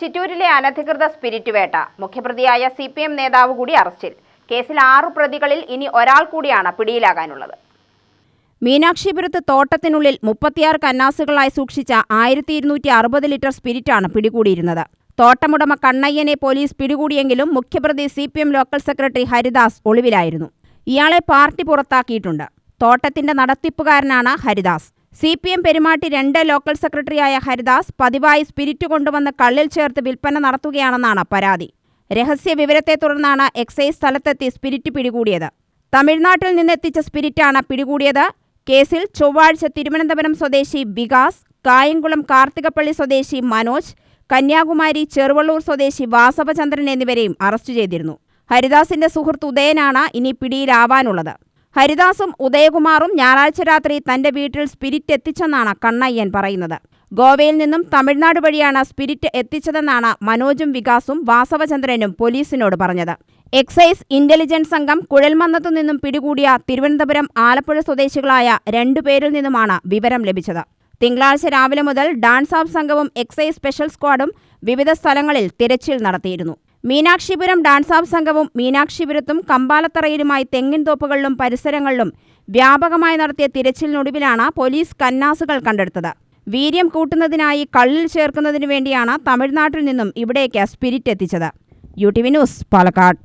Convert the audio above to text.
ചിറ്റൂരിലെ അനധികൃത സ്പിരിറ്റ് വേട്ട. മുഖ്യപ്രതിയായ C P M നേതാവ് കൂടി അറസ്റ്റിൽ. കേസിൽ ആറു പ്രതികളിൽ ഇനി ഒരാൾ കൂടിയാണ് പിടിയിലാകാനുള്ളത്. മീനാക്ഷിപുരത്ത് തോട്ടത്തിനുള്ളിൽ മുപ്പത്തിയാറ് കന്നാസുകളായി സൂക്ഷിച്ച ആയിരത്തി ഇരുന്നൂറ്റി അറുപത് ലിറ്റർ സ്പിരിറ്റാണ് പിടികൂടിയിരുന്നത്. തോട്ടമുടമ കണ്ണയ്യനെ പോലീസ് പിടികൂടിയെങ്കിലും മുഖ്യപ്രതി C P M local secretary Haridas ഒളിവിലായിരുന്നു. ഇയാളെ പാർട്ടി പുറത്താക്കിയിട്ടുണ്ട്. തോട്ടത്തിന്റെ നടത്തിപ്പുകാരനാണ് Haridas. C P M Perumatty രണ്ട് ലോക്കൽ സെക്രട്ടറിയായ ഹരിദാസ് പതിവായി സ്പിരിറ്റ് കൊണ്ടുവന്ന് കള്ളിൽ ചേർത്ത് വിൽപ്പന നടത്തുകയാണെന്നാണ് പരാതി. രഹസ്യ വിവരത്തെ തുടർന്നാണ് എക്സൈസ് സ്ഥലത്തെത്തി സ്പിരിറ്റ് പിടികൂടിയത്. തമിഴ്നാട്ടിൽ നിന്നെത്തിച്ച സ്പിരിറ്റാണ് പിടികൂടിയത്. കേസിൽ ചൊവ്വാഴ്ച തിരുവനന്തപുരം സ്വദേശി വികാസ് കായംകുളം കാർത്തികപ്പള്ളി സ്വദേശി മനോജ് കന്യാകുമാരി ചെറുവള്ളൂർ സ്വദേശി വാസവചന്ദ്രൻ എന്നിവരെയും അറസ്റ്റ് ചെയ്തിരുന്നു. ഹരിദാസിന്റെ സുഹൃത്ത് ഉദയനാണ് ഇനി പിടിയിലാവാനുള്ളത്. ഹരിദാസും ഉദയകുമാറും ഞായറാഴ്ച രാത്രി തന്റെ വീട്ടിൽ സ്പിരിറ്റ് എത്തിച്ചെന്നാണ് കണ്ണയ്യൻ പറയുന്നത്. ഗോവയിൽ നിന്നും തമിഴ്നാട് വഴിയാണ് സ്പിരിറ്റ് എത്തിച്ചതെന്നാണ് മനോജും വികാസും വാസവചന്ദ്രനും പോലീസിനോട് പറഞ്ഞത്. എക്സൈസ് ഇന്റലിജൻസ് സംഘം കുഴൽമന്നത്തു നിന്നും പിടികൂടിയ തിരുവനന്തപുരം ആലപ്പുഴ സ്വദേശികളായ രണ്ടുപേരിൽ നിന്നുമാണ് വിവരം ലഭിച്ചത്. തിങ്കളാഴ്ച രാവിലെ മുതൽ ഡാൻസ് ഓഫ് സംഘവും എക്സൈസ് സ്പെഷ്യൽ സ്ക്വാഡും വിവിധ സ്ഥലങ്ങളിൽ തിരച്ചിൽ നടത്തിയിരുന്നു. മീനാക്ഷിപുരം ഡാൻസ് ഓഫ് സംഘവും മീനാക്ഷിപുരത്തും കമ്പാലത്തറയിലുമായി തെങ്ങിൻ തോപ്പുകളിലും പരിസരങ്ങളിലും വ്യാപകമായി നടത്തിയ തിരച്ചിലിനൊടുവിലാണ് പോലീസ് കന്നാസുകൾ കണ്ടെടുത്തത്. വീര്യം കൂട്ടുന്നതിനായി കള്ളിൽ ചേർക്കുന്നതിനു വേണ്ടിയാണ് തമിഴ്നാട്ടിൽ നിന്നും ഇവിടേക്ക് സ്പിരിറ്റ് എത്തിച്ചത്. U T V news Palakkad.